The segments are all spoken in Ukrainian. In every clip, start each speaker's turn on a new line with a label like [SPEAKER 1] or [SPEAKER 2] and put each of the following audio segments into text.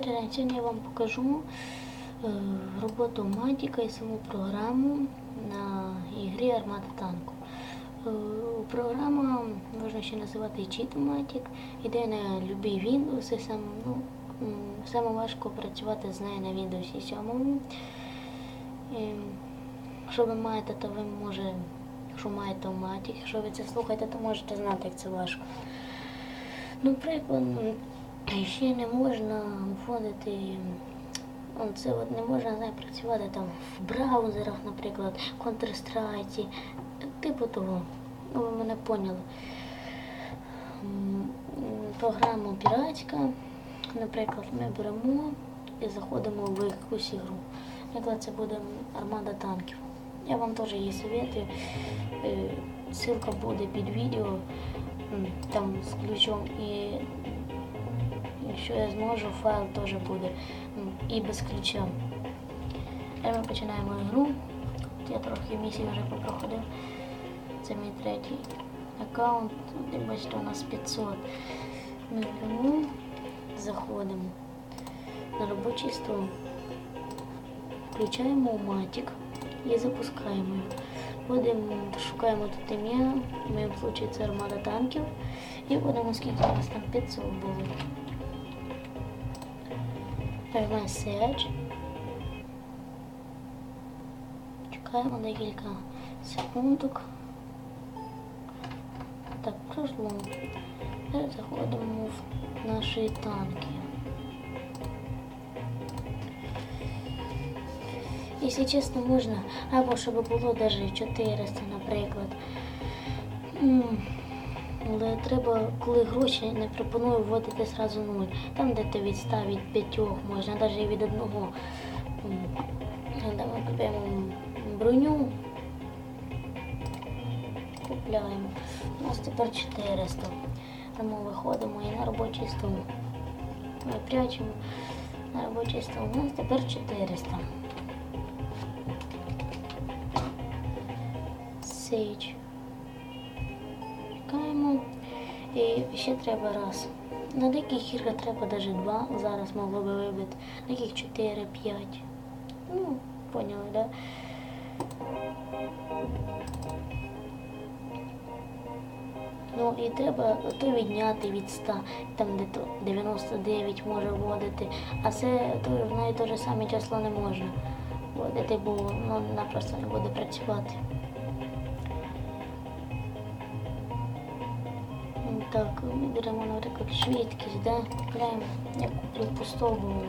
[SPEAKER 1] День. Сьогодні я вам покажу е, роботу Матіка і саму програму на ігрі Армада танку. Е, Програма можна ще називати Cheat Matic. Іде на любі Windows. і Сам, ну, саме важко працювати з нею на Windows 7. І, Якщо ви маєте, то ви може, якщо маєте Matic, якщо ви це слухаєте, то можете знати, як це важко. Ну, приклад, ще не можна вводити. Це от не можна знає, працювати там в браузерах, наприклад, Counter-Strike, типу того. Ну, ви мене поняли. Програма піратська, наприклад, ми беремо і заходимо в якусь ігру. Наприклад, це буде армада танків. Я вам теж її советую. Е, Ссылка буде під відео, там з ключом і Якщо я зможу, файл теж буде і без ключа. Ми починаємо гру. Я трохи місій вже попроходив. Це мій третій аккаунт. Як бачите, у нас 500. Ми беремо, заходимо на робочий стол. Включаємо матік і запускаємо його. Будемо, шукаємо тут ім'я, в моєму випадку це армада танків. І будемо скільки у нас там 500 було. Нажимаємо Search. Чекаємо декілька секундок. Так, пройшло. Тепер заходимо в наші танки. Якщо чесно, можна, або щоб було навіть 400, наприклад. Але треба, коли гроші не пропоную вводити зразу нуль. Там, де ти від 100, від 5 можна, навіть від одного. Ми купуємо броню. Купляємо. У нас тепер 400. Тому виходимо і на робочий стол. Ми прячемо на робочий стол. У нас тепер 400. Sage. Чекаємо. І ще треба раз. На деяких іграх треба навіть два. Зараз могло би вибити. На яких 4, 5. Ну, поняли, да? Ну і треба то відняти від 100, там де то 99 може вводити, а це то в неї те ж саме число не можна вводити, бо воно напросто не буде працювати. Так, ми беремо, наприклад, швидкість, да? Купляємо, я куплю пусту, бо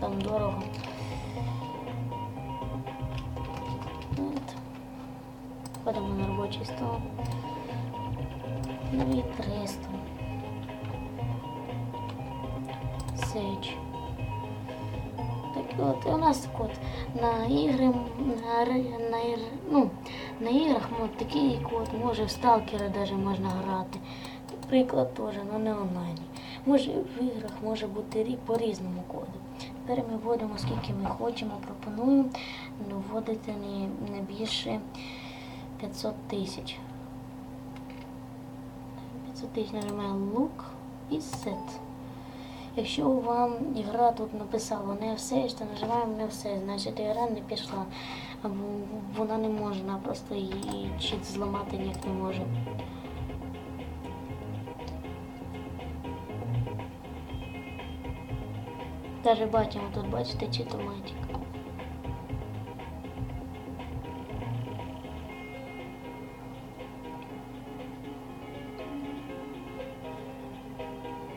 [SPEAKER 1] там дорого. От. Ходимо на робочий стол. Ну і 300. Сеч. Так от, і у нас от на ігри, на, на, ну, на іграх ну, такий код, може в сталкера даже можна грати. Приклад теж, але не онлайн. Може в іграх може бути по різному коду. Тепер ми вводимо скільки ми хочемо, пропонуємо ну, вводити не, більше 500 тисяч. 500 тисяч нажимаємо лук і сет. Якщо вам ігра тут написала не все, то нажимаємо не все, значить ігра не пішла. Або вона не може, просто її чіт зламати ніяк не може. Даже бачимо тут, бачите, читоматик.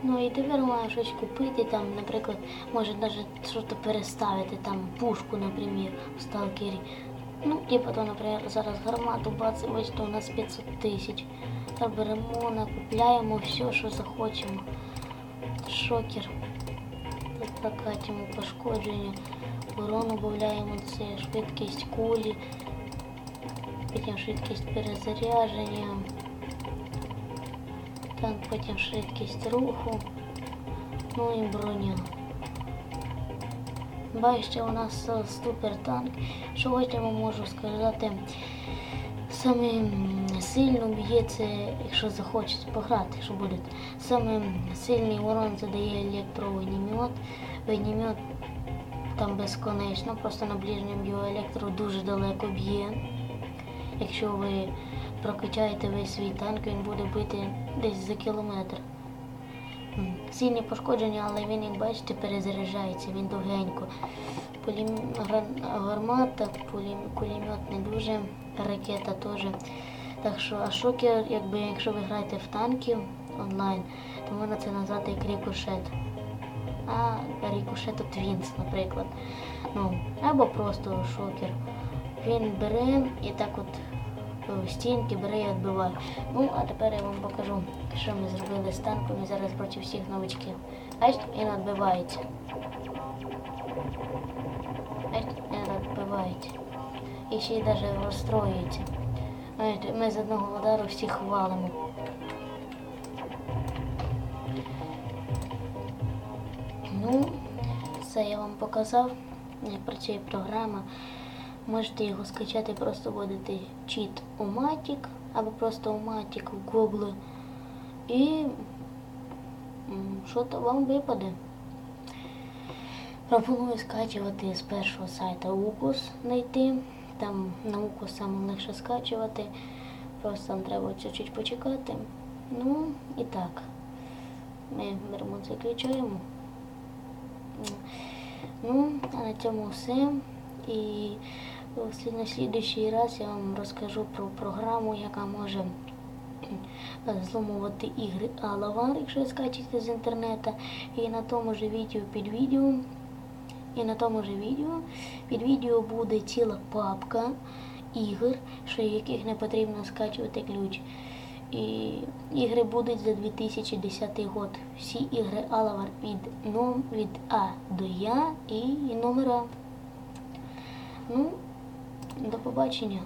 [SPEAKER 1] Ну і тепер маю щось купити, там, наприклад, може навіть щось переставити, там пушку, наприклад, в сталкері. Ну, типу, то, наприклад, зараз гармату бац, ось то у нас 500 тисяч. Та беремо, накупляємо все, що захочемо. Шокер. Прокатимо пошкодження, урон додаємо, це швидкість кулі, потім швидкість перезарядження. Танк, потім швидкість руху, ну і броня. Бачите, у нас е, супер танк. Що я вам можу сказати, саме м, сильно б'є це, якщо захочете пограти, якщо буде. Саме сильний урон задає електровогнемет, Вогнемет там безконечно, просто на ближньому його електро дуже далеко б'є. Якщо ви прокачаєте весь свій танк, він буде бити десь за кілометр. Сильні пошкодження, але він, як бачите, перезаряджається, він довгенько. Пулім... Гармата, пулім... кулемет не дуже, ракета теж. Так що, а шокер, якби якщо ви граєте в танки онлайн, то можна це назвати як рікошет. А рікошет от Вінс, наприклад. Ну, або просто шокер. Він бере і так от стінки бере і відбиває. Ну, а тепер я вам покажу, що ми зробили з танком і зараз проти всіх новичків. Бачите, він відбивається. Бачите, він відбивається. І ще й навіть розстроюється. Ми з одного удару всіх валимо. Ну, це я вам показав, як працює програма. Можете його скачати, просто вводите чіт у Matic або просто у Matic в Google. І що то вам випаде. Пропоную скачувати з першого сайту УКУС знайти. Там на УКУС саме легше скачувати. Просто там треба чуть-чуть почекати. Ну і так. Ми беремо це включаємо. Ну, а на цьому все. І на слідуючий раз я вам розкажу про програму, яка може зламувати ігри Алавар, якщо скачете з інтернету. І на тому ж відео під відео. І на тому ж відео під відео буде ціла папка ігор, що яких не потрібно скачувати ключ. І ігри будуть за 2010 год. Всі ігри Алавар від, ном, від А до Я і номера. Ну, до побачення.